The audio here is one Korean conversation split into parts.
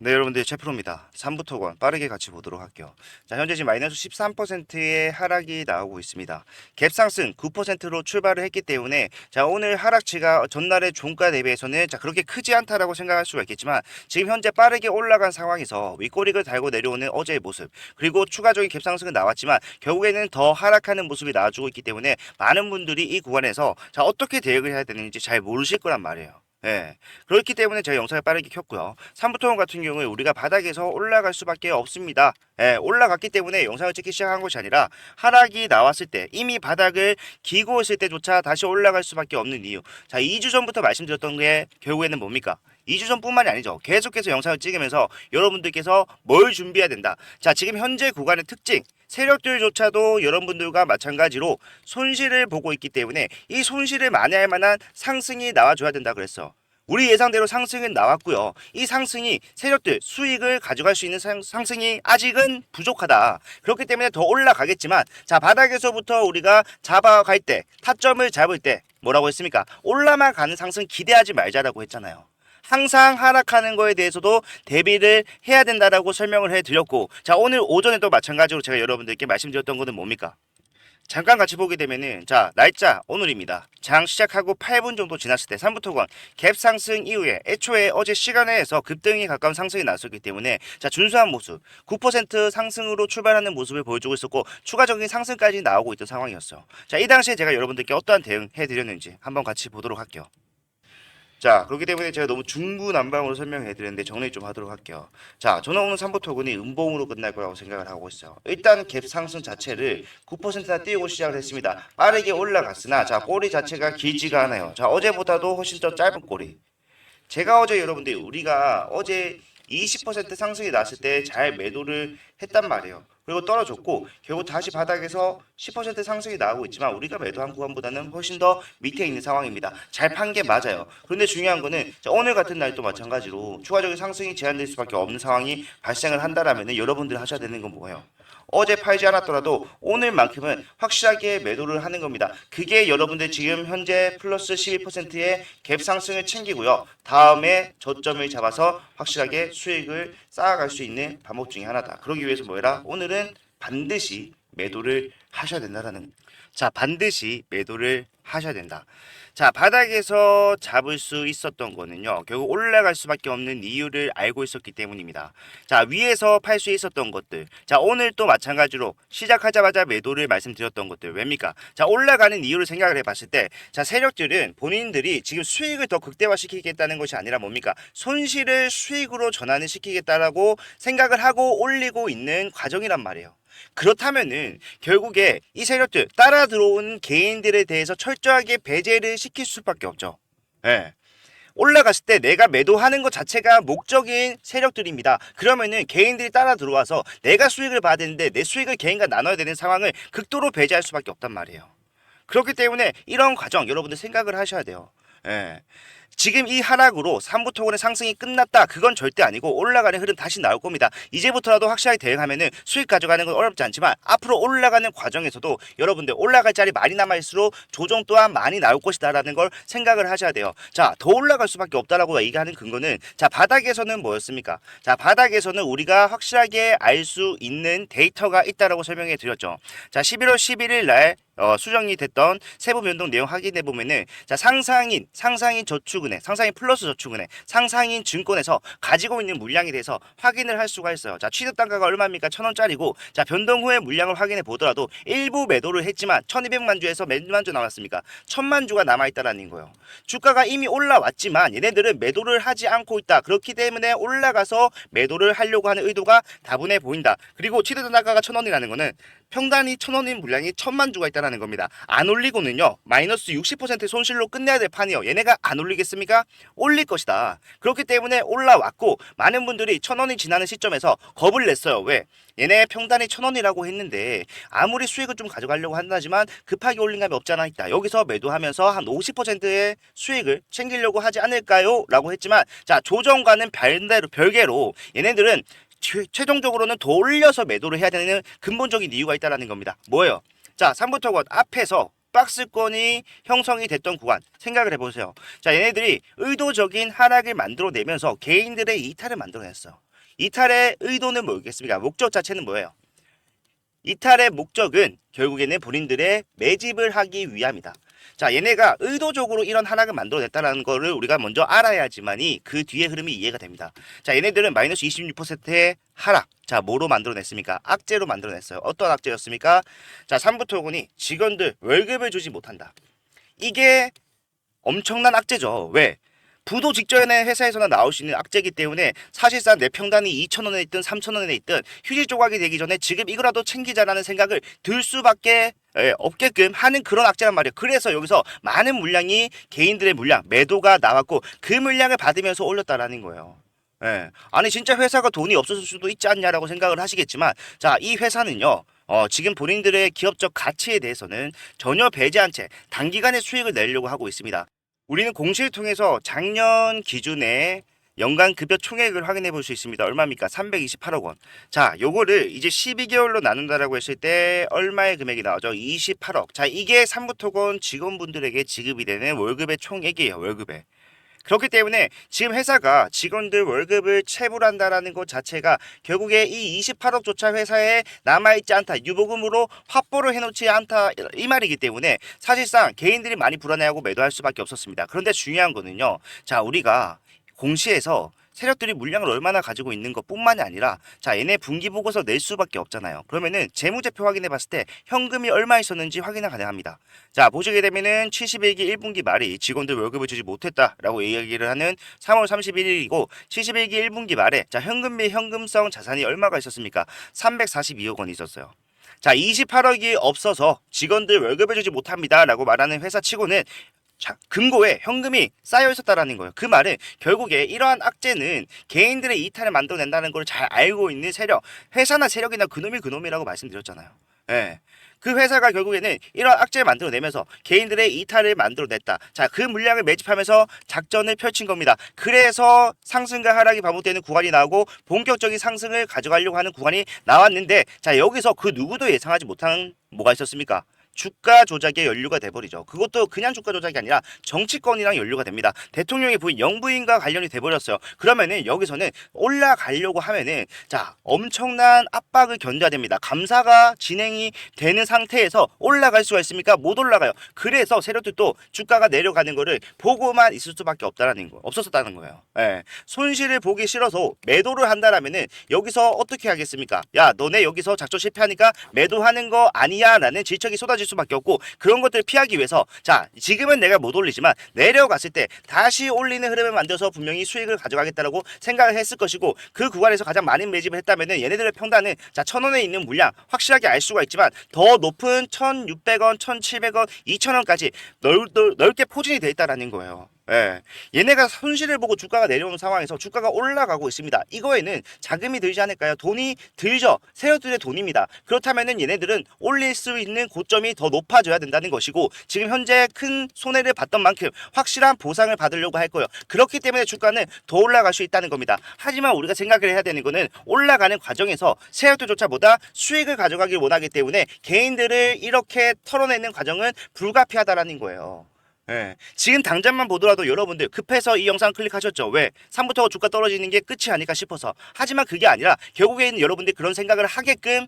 네, 여러분들 최프로입니다. 3부토건 빠르게 같이 보도록 할게요. 자, 현재 지금 마이너스 13%의 하락이 나오고 있습니다. 갭 상승 9%로 출발을 했기 때문에 자, 오늘 하락치가 전날의 종가 대비해서는 자, 그렇게 크지 않다라고 생각할 수가 있겠지만 지금 현재 빠르게 올라간 상황에서 윗꼬리를 달고 내려오는 어제의 모습 그리고 추가적인 갭 상승은 나왔지만 결국에는 더 하락하는 모습이 나와주고 있기 때문에 많은 분들이 이 구간에서 자, 어떻게 대응을 해야 되는지 잘 모르실 거란 말이에요. 예. 그렇기 때문에 제가 영상을 빠르게 켰고요. 삼부토론 같은 경우에 우리가 바닥에서 올라갈 수밖에 없습니다. 예, 올라갔기 때문에 영상을 찍기 시작한 것이 아니라 하락이 나왔을 때 이미 바닥을 기고 있을 때조차 다시 올라갈 수밖에 없는 이유. 자, 2주 전부터 말씀드렸던 게 결국에는 뭡니까? 2주 전뿐만이 아니죠. 계속해서 영상을 찍으면서 여러분들께서 뭘 준비해야 된다. 자, 지금 현재 구간의 특징. 세력들조차도 여러분들과 마찬가지로 손실을 보고 있기 때문에 이 손실을 만회할 만한 상승이 나와줘야 된다 그랬어. 우리 예상대로 상승은 나왔고요. 이 상승이 세력들 수익을 가져갈 수 있는 상, 상승이 아직은 부족하다. 그렇기 때문에 더 올라가겠지만 자 바닥에서부터 우리가 잡아갈 때 타점을 잡을 때 뭐라고 했습니까? 올라만 가는 상승 기대하지 말자라고 했잖아요. 항상 하락하는 거에 대해서도 대비를 해야 된다라고 설명을 해드렸고 자 오늘 오전에도 마찬가지로 제가 여러분들께 말씀드렸던 거는 뭡니까? 잠깐 같이 보게 되면은 자 날짜 오늘입니다. 장 시작하고 8분 정도 지났을 때 3부터건 갭 상승 이후에 애초에 어제 시간에서 급등에 가까운 상승이 나왔었기 때문에 자 준수한 모습 9% 상승으로 출발하는 모습을 보여주고 있었고 추가적인 상승까지 나오고 있던 상황이었어요. 자 이 당시에 제가 여러분들께 어떠한 대응 해드렸는지 한번 같이 보도록 할게요. 자, 그렇기 때문에 제가 너무 중구난방으로 설명해 드렸는데 정리 좀 하도록 할게요. 자, 저는 오늘 3부 토큰이 음봉으로 끝날 거라고 생각을 하고 있어요. 일단 갭 상승 자체를 9%나 띄우고 시작을 했습니다. 빠르게 올라갔으나 자, 꼬리 자체가 길지가 않아요. 자, 어제보다도 훨씬 더 짧은 꼬리. 제가 어제 여러분들 우리가 어제 20% 상승이 났을 때 잘 매도를 했단 말이에요. 그리고 떨어졌고 결국 다시 바닥에서 10% 상승이 나오고 있지만 우리가 매도한 구간보다는 훨씬 더 밑에 있는 상황입니다. 잘 판 게 맞아요. 그런데 중요한 거는 자, 오늘 같은 날도 마찬가지로 추가적인 상승이 제한될 수밖에 없는 상황이 발생을 한다라면 여러분들 하셔야 되는 건 뭐예요? 어제 팔지 않았더라도 오늘만큼은 확실하게 매도를 하는 겁니다. 그게 여러분들 지금 현재 플러스 12%의 갭 상승을 챙기고요. 다음에 저점을 잡아서 확실하게 수익을 쌓아갈 수 있는 방법 중에 하나다. 그러기 위해서 뭐 해라? 오늘은 반드시 매도를 하셔야 된다라는 자 반드시 매도를 하셔야 된다. 자 바닥에서 잡을 수 있었던 거는요 결국 올라갈 수밖에 없는 이유를 알고 있었기 때문입니다. 자 위에서 팔 수 있었던 것들 자 오늘 또 마찬가지로 시작하자마자 매도를 말씀드렸던 것들 왜입니까? 자 올라가는 이유를 생각을 해봤을 때 자 세력들은 본인들이 지금 수익을 더 극대화시키겠다는 것이 아니라 뭡니까? 손실을 수익으로 전환을 시키겠다라고 생각을 하고 올리고 있는 과정이란 말이에요. 그렇다면은 결국에 이 세력들 따라 들어온 개인들에 대해서 철저하게 배제를 시킬 수밖에 없죠. 예. 올라갔을 때 내가 매도하는 것 자체가 목적인 세력들입니다. 그러면은 개인들이 따라 들어와서 내가 수익을 봐야 되는데 내 수익을 개인과 나눠야 되는 상황을 극도로 배제할 수밖에 없단 말이에요. 그렇기 때문에 이런 과정 여러분들 생각을 하셔야 돼요. 예. 지금 이 하락으로 3부 토건의 상승이 끝났다. 그건 절대 아니고 올라가는 흐름 다시 나올 겁니다. 이제부터라도 확실하게 대응하면은 수익 가져가는 건 어렵지 않지만 앞으로 올라가는 과정에서도 여러분들 올라갈 자리 많이 남아있을수록 조정 또한 많이 나올 것이다라는 걸 생각을 하셔야 돼요. 자, 더 올라갈 수밖에 없다라고 얘기하는 근거는 자, 바닥에서는 뭐였습니까? 자, 바닥에서는 우리가 확실하게 알 수 있는 데이터가 있다라고 설명해 드렸죠. 자, 11월 11일 날 어, 수정이 됐던 세부 변동 내용 확인해 보면은 자 상상인 상상인 저축은행 상상인 플러스 저축은행 상상인 증권에서 가지고 있는 물량에 대해서 확인을 할 수가 있어요. 자 취득 단가가 얼마입니까? 천 원짜리고 자 변동 후에 물량을 확인해 보더라도 일부 매도를 했지만 1200만 주에서 몇만 주 남았습니까? 천만 주가 남아 있다라는 거예요. 주가가 이미 올라왔지만 얘네들은 매도를 하지 않고 있다. 그렇기 때문에 올라가서 매도를 하려고 하는 의도가 다분해 보인다. 그리고 취득 단가가 천 원이라는 거는 평단이 천 원인 물량이 천만 주가 있다 라는 겁니다. 안 올리고는요 마이너스 60% 손실로 끝내야 될 판이요. 얘네가 안 올리겠습니까? 올릴 것이다. 그렇기 때문에 올라왔고 많은 분들이 천 원이 지나는 시점에서 겁을 냈어요. 왜? 얘네 평단이 천 원이라고 했는데 아무리 수익을 좀 가져가려고 한다지만 급하게 올린 감이 없잖아 있다. 여기서 매도하면서 한 50%의 수익을 챙기려고 하지 않을까요? 라고 했지만 자 조정과는 별대로 별개로 얘네들은 최, 최종적으로는 더 올려서 매도를 해야 되는 근본적인 이유가 있다라는 겁니다. 뭐예요? 자, 3부터건 앞에서 박스권이 형성이 됐던 구간 생각을 해보세요. 자, 얘네들이 의도적인 하락을 만들어내면서 개인들의 이탈을 만들어냈어. 이탈의 의도는 뭐겠습니까? 목적 자체는 뭐예요? 이탈의 목적은 결국에는 본인들의 매집을 하기 위함이다. 자, 얘네가 의도적으로 이런 하락을 만들어냈다는 거를 우리가 먼저 알아야지만이 그 뒤에 흐름이 이해가 됩니다. 자, 얘네들은 마이너스 26%의 하락. 자, 뭐로 만들어냈습니까? 악재로 만들어냈어요. 어떤 악재였습니까? 자, 3부 토건이 직원들 월급을 주지 못한다. 이게 엄청난 악재죠. 왜? 부도 직전에 회사에서는 나올 수 있는 악재이기 때문에 사실상 내 평단이 2,000원에 있든 3,000원에 있든 휴지 조각이 되기 전에 지금 이거라도 챙기자라는 생각을 들 수밖에 예, 없게끔 하는 그런 악재란 말이에요. 그래서 여기서 많은 물량이 개인들의 물량, 매도가 나왔고 그 물량을 받으면서 올렸다라는 거예요. 예. 아니 진짜 회사가 돈이 없었을 수도 있지 않냐라고 생각을 하시겠지만 자, 이 회사는요. 어, 지금 본인들의 기업적 가치에 대해서는 전혀 배제한 채 단기간에 수익을 내려고 하고 있습니다. 우리는 공시를 통해서 작년 기준에 연간 급여 총액을 확인해 볼 수 있습니다. 얼마입니까? 328억 원. 자, 요거를 이제 12개월로 나눈다라고 했을 때 얼마의 금액이 나오죠? 28억. 자, 이게 삼부토건 직원분들에게 지급이 되는 월급의 총액이에요. 월급의. 그렇기 때문에 지금 회사가 직원들 월급을 체불한다라는 것 자체가 결국에 이 28억조차 회사에 남아있지 않다. 유보금으로 확보를 해놓지 않다. 이 말이기 때문에 사실상 개인들이 많이 불안해하고 매도할 수밖에 없었습니다. 그런데 중요한 거는요. 자, 우리가 공시에서 세력들이 물량을 얼마나 가지고 있는 것뿐만이 아니라 자 얘네 분기 보고서 낼 수밖에 없잖아요. 그러면은 재무제표 확인해 봤을 때 현금이 얼마 있었는지 확인이 가능합니다. 자 보시게 되면은 71기 1분기 말이 직원들 월급을 주지 못했다라고 이야기를 하는 3월 31일이고 71기 1분기 말에 자 현금 및 현금성 자산이 얼마가 있었습니까? 342억 원이 있었어요. 자 28억이 없어서 직원들 월급을 주지 못합니다라고 말하는 회사 치고는 자, 금고에 현금이 쌓여 있었다라는 거예요. 그 말은 결국에 이러한 악재는 개인들의 이탈을 만들어낸다는 걸 잘 알고 있는 세력, 회사나 세력이나 그놈이 그놈이라고 말씀드렸잖아요. 예. 그 회사가 결국에는 이런 악재를 만들어내면서 개인들의 이탈을 만들어냈다. 자, 그 물량을 매집하면서 작전을 펼친 겁니다. 그래서 상승과 하락이 반복되는 구간이 나오고 본격적인 상승을 가져가려고 하는 구간이 나왔는데 자, 여기서 그 누구도 예상하지 못한 뭐가 있었습니까? 주가 조작에 연루가 돼버리죠. 그것도 그냥 주가 조작이 아니라 정치권이랑 연루가 됩니다. 대통령의 부인 영부인과 관련이 돼버렸어요. 그러면은 여기서는 올라가려고 하면은 자 엄청난 압박을 견뎌야 됩니다. 감사가 진행이 되는 상태에서 올라갈 수가 있습니까? 못 올라가요. 그래서 세력들도 주가가 내려가는 거를 보고만 있을 수밖에 없다라는 거 없었었다는 거예요. 예. 손실을 보기 싫어서 매도를 한다라면은 여기서 어떻게 하겠습니까? 야 너네 여기서 작전 실패하니까 매도하는 거 아니야 라는 질책이 쏟아질 수밖에 없고 그런 것들을 피하기 위해서 자 지금은 내가 못 올리지만 내려갔을 때 다시 올리는 흐름을 만들어서 분명히 수익을 가져가겠다라고 생각을 했을 것이고 그 구간에서 가장 많은 매집을 했다면은 얘네들의 평단은 자 천 원에 있는 물량 확실하게 알 수가 있지만 더 높은 1,600원, 1,700원, 2,000원까지 넓, 넓, 넓게 포진이 돼 있다라는 거예요. 예. 얘네가 손실을 보고 주가가 내려오는 상황에서 주가가 올라가고 있습니다. 이거에는 자금이 들지 않을까요? 돈이 들죠. 세력들의 돈입니다. 그렇다면은 얘네들은 올릴 수 있는 고점이 더 높아져야 된다는 것이고 지금 현재 큰 손해를 봤던 만큼 확실한 보상을 받으려고 할 거예요. 그렇기 때문에 주가는 더 올라갈 수 있다는 겁니다. 하지만 우리가 생각을 해야 되는 거는 올라가는 과정에서 세력들조차보다 수익을 가져가길 원하기 때문에 개인들을 이렇게 털어내는 과정은 불가피하다라는 거예요. 예. 지금 당장만 보더라도 여러분들 급해서 이 영상 클릭하셨죠? 왜? 3부터 주가 떨어지는 게 끝이 아닐까 싶어서. 하지만 그게 아니라 결국에는 여러분들이 그런 생각을 하게끔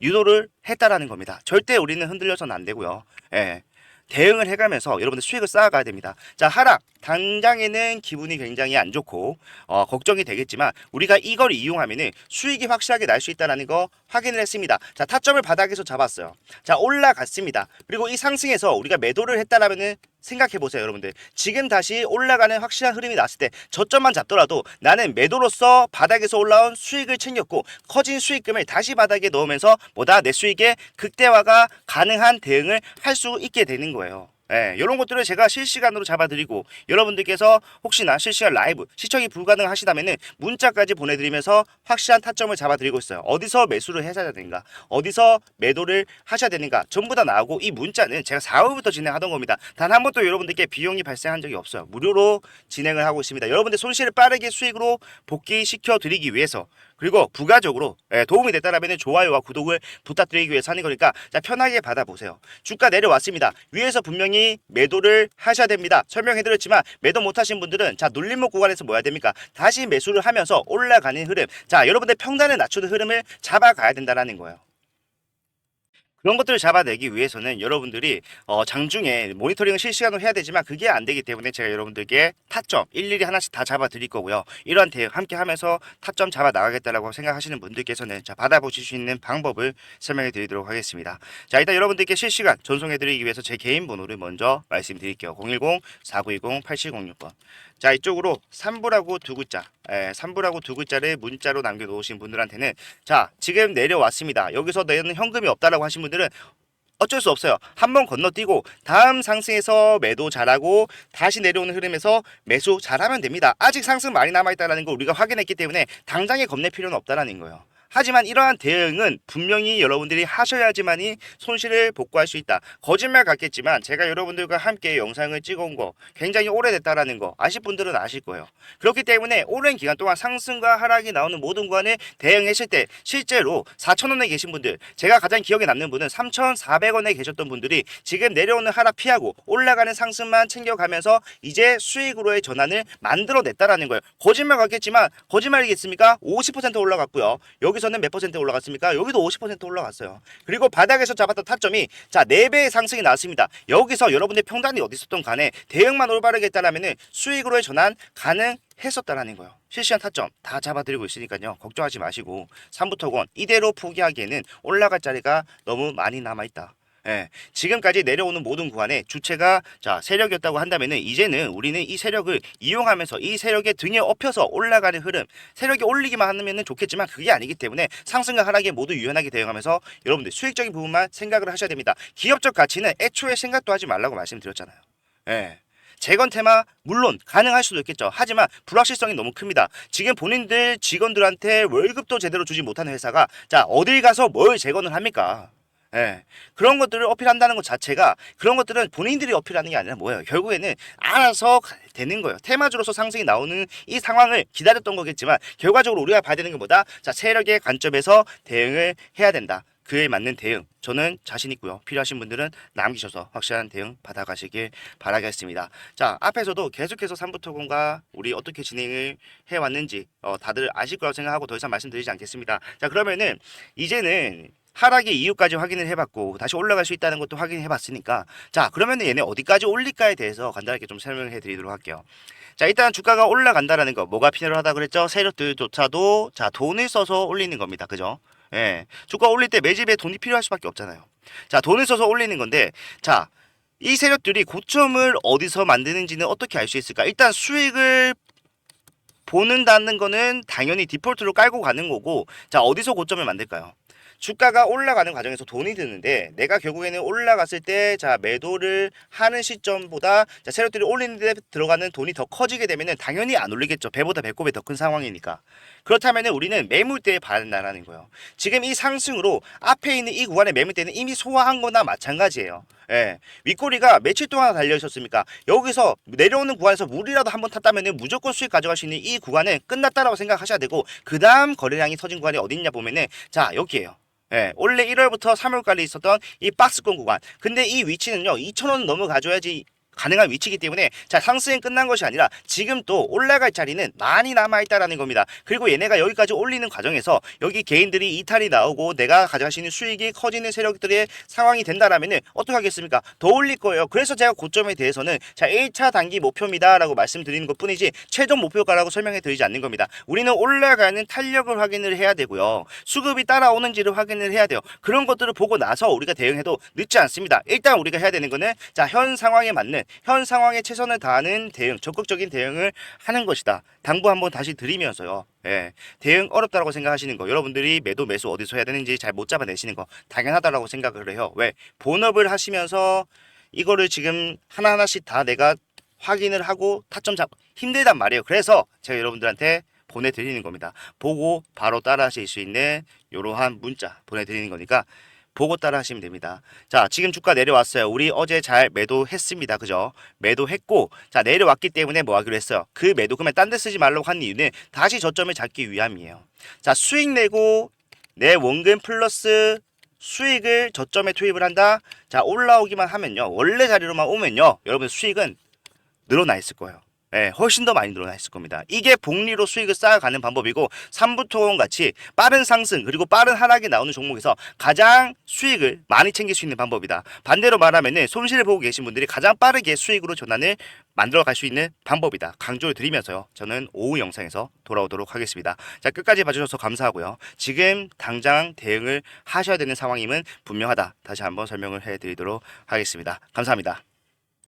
유도를 했다라는 겁니다. 절대 우리는 흔들려서는 안 되고요. 예. 대응을 해가면서 여러분들 수익을 쌓아가야 됩니다. 자 하락 당장에는 기분이 굉장히 안 좋고 어, 걱정이 되겠지만 우리가 이걸 이용하면은 수익이 확실하게 날 수 있다는 거 확인을 했습니다. 자 타점을 바닥에서 잡았어요. 자 올라갔습니다. 그리고 이 상승에서 우리가 매도를 했다라면은 생각해 보세요, 여러분들. 지금 다시 올라가는 확실한 흐름이 났을 때 저점만 잡더라도 나는 매도로서 바닥에서 올라온 수익을 챙겼고 커진 수익금을 다시 바닥에 넣으면서 뭐다 내 수익의 극대화가 가능한 대응을 할 수 있게 되는 거예요. 예, 이런 것들을 제가 실시간으로 잡아드리고 여러분들께서 혹시나 실시간 라이브 시청이 불가능하시다면은 문자까지 보내드리면서 확실한 타점을 잡아드리고 있어요. 어디서 매수를 하셔야 되는가, 어디서 매도를 하셔야 되는가 전부 다 나오고 이 문자는 제가 4월부터 진행하던 겁니다. 단 한 번도 여러분들께 비용이 발생한 적이 없어요. 무료로 진행을 하고 있습니다. 여러분들 손실을 빠르게 수익으로 복귀시켜 드리기 위해서 그리고 부가적으로 예, 도움이 됐다라면 좋아요와 구독을 부탁드리기 위해서 하는 거니까 자 편하게 받아보세요. 주가 내려왔습니다. 위에서 분명히 매도를 하셔야 됩니다. 설명해드렸지만 매도 못하신 분들은 자 눌림목 구간에서 뭐 해야 됩니까? 다시 매수를 하면서 올라가는 흐름. 자 여러분들 평단을 낮추는 흐름을 잡아가야 된다라는 거예요. 그런 것들을 잡아내기 위해서는 여러분들이 어, 장중에 모니터링을 실시간으로 해야 되지만 그게 안 되기 때문에 제가 여러분들께 타점 일일이 하나씩 다 잡아 드릴 거고요. 이러한 대응 함께 하면서 타점 잡아 나가겠다라고 생각하시는 분들께서는 자 받아보실 수 있는 방법을 설명해 드리도록 하겠습니다. 자 일단 여러분들께 실시간 전송해 드리기 위해서 제 개인 번호를 먼저 말씀드릴게요. 010-4920-8706번. 자 이쪽으로 3부라고 두 글자, 예, 3부라고 두 글자를 문자로 남겨놓으신 분들한테는 자 지금 내려왔습니다. 여기서 내는 현금이 없다라고 하신 분들은 어쩔 수 없어요. 한 번 건너뛰고 다음 상승에서 매도 잘하고 다시 내려오는 흐름에서 매수 잘하면 됩니다. 아직 상승 많이 남아있다는 걸 우리가 확인했기 때문에 당장에 겁낼 필요는 없다라는 거예요. 하지만 이러한 대응은 분명히 여러분들이 하셔야지만이 손실을 복구할 수 있다. 거짓말 같겠지만 제가 여러분들과 함께 영상을 찍어온 거 굉장히 오래됐다라는 거 아실 분들은 아실 거예요. 그렇기 때문에 오랜 기간 동안 상승과 하락이 나오는 모든 구간에 대응했을 때 실제로 4,000원에 계신 분들 제가 가장 기억에 남는 분은 3,400원에 계셨던 분들이 지금 내려오는 하락 피하고 올라가는 상승만 챙겨가면서 이제 수익으로의 전환을 만들어냈다라는 거예요. 거짓말 같겠지만 거짓말이겠습니까? 50% 올라갔고요. 여기 서는 몇 퍼센트 올라갔습니까? 여기도 50% 올라갔어요. 그리고 바닥에서 잡았던 타점이 자 4배의 상승이 나왔습니다. 여기서 여러분의 평단이 어디 있었던 간에 대응만 올바르게 했다라면 수익으로의 전환 가능 했었다라는 거예요. 실시간 타점 다 잡아드리고 있으니까요. 걱정하지 마시고 3부터 권 이대로 포기하기에는 올라갈 자리가 너무 많이 남아있다. 예, 지금까지 내려오는 모든 구간에 주체가 자 세력이었다고 한다면은 이제는 우리는 이 세력을 이용하면서 이 세력의 등에 업혀서 올라가는 흐름 세력이 올리기만 하면은 좋겠지만 그게 아니기 때문에 상승과 하락에 모두 유연하게 대응하면서 여러분들 수익적인 부분만 생각을 하셔야 됩니다. 기업적 가치는 애초에 생각도 하지 말라고 말씀드렸잖아요. 예. 재건 테마 물론 가능할 수도 있겠죠. 하지만 불확실성이 너무 큽니다. 지금 본인들 직원들한테 월급도 제대로 주지 못하는 회사가 자 어딜 가서 뭘 재건을 합니까? 예. 그런 것들을 어필한다는 것 자체가 그런 것들은 본인들이 어필하는 게 아니라 뭐예요? 결국에는 알아서 가- 되는 거예요. 테마주로서 상승이 나오는 이 상황을 기다렸던 거겠지만 결과적으로 우리가 봐야 되는 게 뭐다? 자, 세력의 관점에서 대응을 해야 된다. 그에 맞는 대응 저는 자신 있고요. 필요하신 분들은 남기셔서 확실한 대응 받아가시길 바라겠습니다. 자 앞에서도 계속해서 삼부토건과 우리 어떻게 진행을 해왔는지 어, 다들 아실 거라고 생각하고 더 이상 말씀드리지 않겠습니다. 자 그러면은 이제는 하락의 이유까지 확인을 해봤고 다시 올라갈 수 있다는 것도 확인해봤으니까 자 그러면은 얘네 어디까지 올릴까에 대해서 간단하게 좀 설명해 드리도록 할게요. 자 일단 주가가 올라간다라는 거 뭐가 필요하다 그랬죠? 세력들조차도 자 돈을 써서 올리는 겁니다. 그죠? 예. 주가 올릴 때 매집에 돈이 필요할 수밖에 없잖아요. 자, 돈을 써서 올리는 건데, 자, 이 세력들이 고점을 어디서 만드는지는 어떻게 알 수 있을까? 일단 수익을 보는다는 거는 당연히 디폴트로 깔고 가는 거고, 자, 어디서 고점을 만들까요? 주가가 올라가는 과정에서 돈이 드는데 내가 결국에는 올라갔을 때 자 매도를 하는 시점보다 자 세력들이 올리는 데 들어가는 돈이 더 커지게 되면은 당연히 안 올리겠죠 배보다 배꼽이 더 큰 상황이니까 그렇다면은 우리는 매물대에 된다는 거예요 지금 이 상승으로 앞에 있는 이 구간의 매물대는 이미 소화한 거나 마찬가지예요 예. 윗꼬리가 며칠 동안 달려 있었습니까? 여기서 내려오는 구간에서 물이라도 한번 탔다면은 무조건 수익 가져갈 수 있는 이 구간은 끝났다라고 생각하셔야 되고 그 다음 거래량이 터진 구간이 어딨냐 보면은 자 여기에요. 예, 원래 1월부터 3월까지 있었던 이 박스권 구간. 근데 이 위치는요, 2,000원 넘어가줘야지 가능한 위치이기 때문에 자 상승이 끝난 것이 아니라 지금 또 올라갈 자리는 많이 남아 있다라는 겁니다. 그리고 얘네가 여기까지 올리는 과정에서 여기 개인들이 이탈이 나오고 내가 가져갈 수 있는 수익이 커지는 세력들의 상황이 된다라면은 어떻게 하겠습니까? 더 올릴 거예요. 그래서 제가 고점에 대해서는 자 1차 단기 목표입니다라고 말씀드리는 것뿐이지 최종 목표가라고 설명해 드리지 않는 겁니다. 우리는 올라가는 탄력을 확인을 해야 되고요. 수급이 따라오는지를 확인을 해야 돼요. 그런 것들을 보고 나서 우리가 대응해도 늦지 않습니다. 일단 우리가 해야 되는 거는 자 현 상황에 맞는 현 상황에 최선을 다하는 대응, 적극적인 대응을 하는 것이다. 당부 한번 다시 드리면서요. 예, 대응 어렵다고 생각하시는 거, 여러분들이 매도 매수 어디서 해야 되는지 잘 못 잡아내시는 거 당연하다라고 생각을 해요. 왜? 본업을 하시면서 이거를 지금 하나하나씩 다 내가 확인을 하고 타점 잡 힘들단 말이에요. 그래서 제가 여러분들한테 보내드리는 겁니다. 보고 바로 따라 하실 수 있는 이러한 문자 보내드리는 거니까 보고 따라 하시면 됩니다. 자, 지금 주가 내려왔어요. 우리 어제 잘 매도했습니다. 그죠? 매도했고, 자, 내려왔기 때문에 뭐 하기로 했어요? 그 매도 금액 딴 데 쓰지 말라고 한 이유는 다시 저점을 잡기 위함이에요. 자, 수익 내고 내 원금 플러스 수익을 저점에 투입을 한다. 자, 올라오기만 하면요. 원래 자리로만 오면요. 여러분 수익은 늘어나 있을 거예요. 예, 훨씬 더 많이 늘어나 있을 겁니다. 이게 복리로 수익을 쌓아가는 방법이고 삼부토원 같이 빠른 상승 그리고 빠른 하락이 나오는 종목에서 가장 수익을 많이 챙길 수 있는 방법이다. 반대로 말하면은 손실을 보고 계신 분들이 가장 빠르게 수익으로 전환을 만들어 갈 수 있는 방법이다. 강조를 드리면서요. 저는 오후 영상에서 돌아오도록 하겠습니다. 자, 끝까지 봐주셔서 감사하고요. 지금 당장 대응을 하셔야 되는 상황임은 분명하다. 다시 한번 설명을 해드리도록 하겠습니다. 감사합니다.